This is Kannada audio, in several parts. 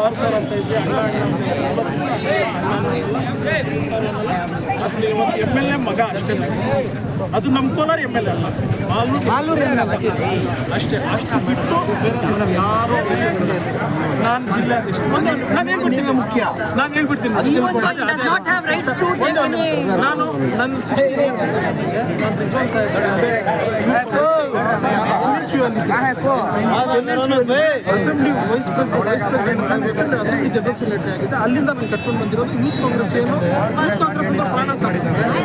ಸಾರ್ ಸರ್ ಅಂತ ಇದ್ವಿ ಅಣ್ಣ. ಅಲ್ಲಿ ಒಂದು ಎಂ ಎಲ್ ಎ ಮಗ ಅಷ್ಟೇ ಅದು ನಮ್ಮ ಕೋಲಾರ ಎಂ ಎಲ್ ಎ ಅಲ್ಲ ಅಷ್ಟೇ ಅಷ್ಟು ಬಿಟ್ಟು ಯಾರು ನಾನು ಜಿಲ್ಲೆ ನಾನು ಹೇಳ್ಬಿಡ್ತೀನಿ ಮುಖ್ಯ ನಾನು ಹೇಳ್ಬಿಡ್ತೀನಿ ನಾನು ನನ್ನ ಸಿಕ್ಸ್ಟೀನ್ ಇಯರ್ಸ್ ನಾನು Rizwan assembly vice president assembly general secretary ಆಗಿದೆ ಅಲ್ಲಿಂದ ನಾನು ಕಟ್ಕೊಂಡು ಬಂದಿರೋದು ಯೂತ್ ಕಾಂಗ್ರೆಸ್ ಏನು? ಯೂತ್ ಕಾಂಗ್ರೆಸ್ ಅಂದ್ರೆ ಪ್ರಾಣ ಸಾಡಿದ್ದಾರೆ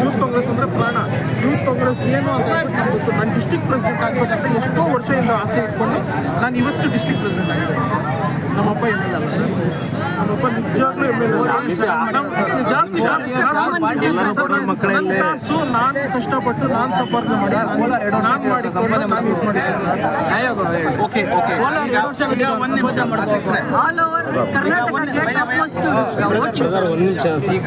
ಯೂತ್ ಕಾಂಗ್ರೆಸ್ ಅಂದ್ರೆ ಪ್ರಾಣ. ಯೂತ್ ಕಾಂಗ್ರೆಸ್ ಏನು ಅಂತ ಗೊತ್ತು. ನಾನು ಡಿಸ್ಟಿಕ್ ಪ್ರೆಸಿಡೆಂಟ್ ಆಗಬೇಕಂತ ಎಷ್ಟೋ ವರ್ಷದಿಂದ ಆಸೆ ಇಟ್ಕೊಂಡು ನಾನು ಇವತ್ತು ಡಿಸ್ಟಿಕ್ ಪ್ರೆಸಿಡೆಂಟ್ ಆಗಿದ್ದೆ ನಮ್ಮಪ್ಪ ಎಂ ಎಲ್ ಸರ್. ನಮ್ಮಪ್ಪ ನಿಜವಾಗ್ಲೂ ಎಂ ಎಲ್ ಜಾಸ್ತಿ ನನ್ನ ಕಾಸು ನಾನು ಕಷ್ಟಪಟ್ಟು ನಾನು ಸಂಪಾದನೆ ಮಾಡಿ ನಾನು ಮಾಡಿದ್ದೀನಿ ಸರ್. Okay okay. voting. ಈಗ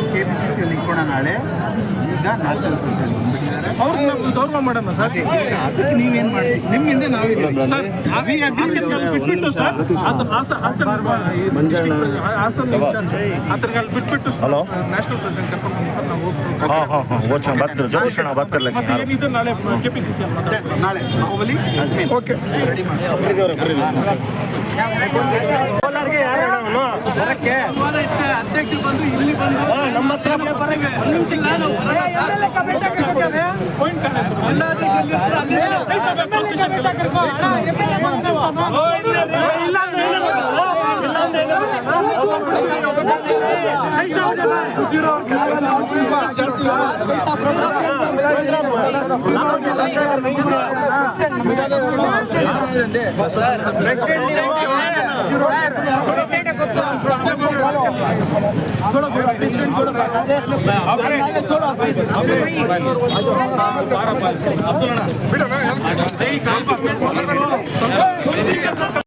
ಕೆ ಪಿ ಸಿ ಸಿಯಲ್ಲಿ ನಾಳೆ ಈಗ ನ್ಯಾಷನಲ್ ಪ್ರೆಸಿಡೆಂಟ್ ಗೌರವ ಮಾಡೋಣ ಸರ್? ಅದಕ್ಕೆ ನೀವೇನು ಮಾಡ್ತೀವಿ ನಿಮ್ಮಿಂದ ನಾವಿದ್ದೀವಿ. ಸರ್ ವಿ ಅಗ್ರಿ ಬಿಟ್ಬಿಟ್ಟು ಅದು ಹಾಸನ ಹಾಸನ ಹಾಸನ ಇನ್ಚಾರ್ಜ್ ಆತನಿಗೆ ಅಲ್ಲಿ ಬಿಟ್ಬಿಟ್ಟು ಹಲೋ. ನ್ಯಾಷನಲ್ ಪ್ರೆಸಿಡೆಂಟ್ ಕರ್ಕೊಂಡು ಸರ್ ನಾವು ಹಾಂ ಹಾಂ ಹಾಂ. ಓಕೆ ಬರ್ತಾರೆ? ಜೋಶಣ ನಾಳೆ ಕೆ ಪಿ ಸಿ ಸಿಯಲ್ಲಿ ನಾಳೆ ಹೋಗಲಿ ಓಕೆ. ರೆಡಿ ಮಾಡಿ ಕೋಲಾರ್ಗೆ ಯಾರು ಹೇಳೋಣ ಅಧ್ಯಕ್ಷರು ಬಂದು ಇಲ್ಲಿ ಬಂದು ನಮ್ಮ ಹತ್ರ छोड़ो प्रेसिडेंट छोड़ो छोड़ो बेटा